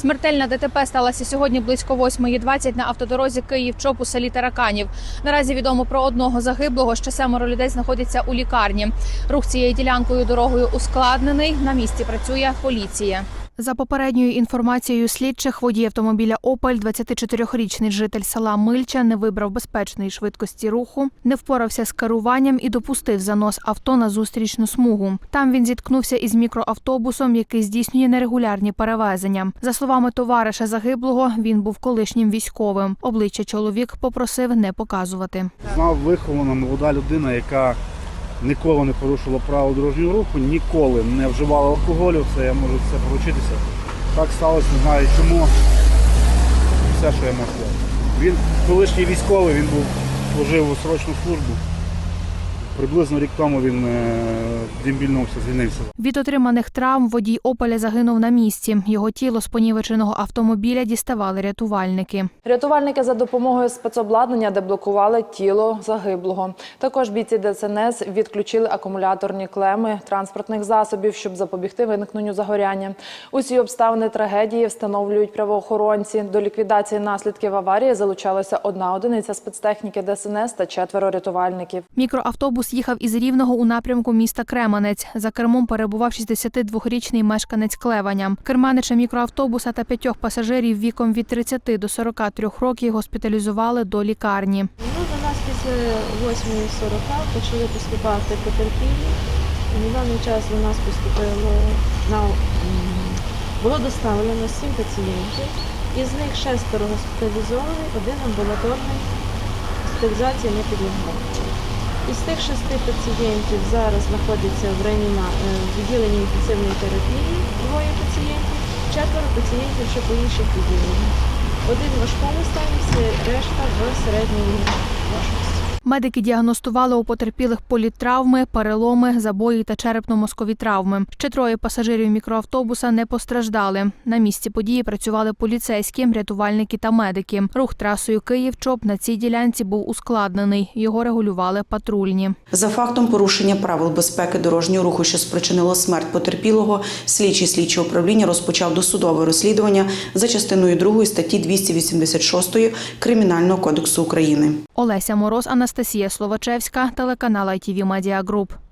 Смертельна ДТП сталася сьогодні близько 8.20 на автодорозі Київ-Чоп у селі Тараканів. Наразі відомо про одного загиблого. Ще семеро людей знаходяться у лікарні. Рух цією ділянкою дорогою ускладнений. На місці працює поліція. За попередньою інформацією слідчих, водій автомобіля Опель, 24-річний житель села Мильча, не вибрав безпечної швидкості руху, не впорався з керуванням і допустив занос авто на зустрічну смугу. Там він зіткнувся із мікроавтобусом, який здійснює нерегулярні перевезення. За словами товариша загиблого, він був колишнім військовим. Обличчя чоловік попросив не показувати. Знав вихована молода людина, яка ніколи не порушила правил дорожнього руху, ніколи не вживала алкоголю. Це я можу це поручитися. Так сталося, не знаю чому. Все, що я можу. Він колишній військовий, він був служив у срочну службу. Приблизно рік тому він е, дембільнувся, звільнився. Від отриманих травм водій Опеля загинув на місці. Його тіло з понівеченого автомобіля діставали рятувальники. Рятувальники за допомогою спецобладнання деблокували тіло загиблого. Також бійці ДСНС відключили акумуляторні клеми транспортних засобів, щоб запобігти виникненню загоряння. Усі обставини трагедії встановлюють правоохоронці. До ліквідації наслідків аварії залучалася одна одиниця спецтехніки ДСНС та четверо рятувальників. Мікроавтобус їхав із Рівного у напрямку міста Кременець. За кермом перебував 62-річний мешканець Клеваня. Керманича мікроавтобуса та п'ятьох пасажирів віком від 30 до 43 років госпіталізували до лікарні. Ну, до нас після 8.40 почали поступати потерпілі. На даний час до нас поступило було доставлено 7 пацієнтів. Із них шестеро госпіталізовані, один амбулаторний госпіталізація не підлягає. Із тих шести пацієнтів зараз знаходяться в реаніма... е, відділенні інтенсивної терапії, двоє пацієнтів, четверо пацієнтів ще по інших відділеннях. Один в важкому стані, решта в середньої важкості. Медики діагностували у потерпілих політравми, переломи, забої та черепно-мозкові травми. Ще троє пасажирів мікроавтобуса не постраждали. На місці події працювали поліцейські, рятувальники та медики. Рух трасою Київ-Чоп на цій ділянці був ускладнений. Його регулювали патрульні. За фактом порушення правил безпеки дорожнього руху, що спричинило смерть потерпілого, слідчий слідчого управління розпочав досудове розслідування за частиною 2 статті 286 Кримінального кодексу України. Олеся Мороз, Анастасія Словачевська, телеканал ITV Media Group.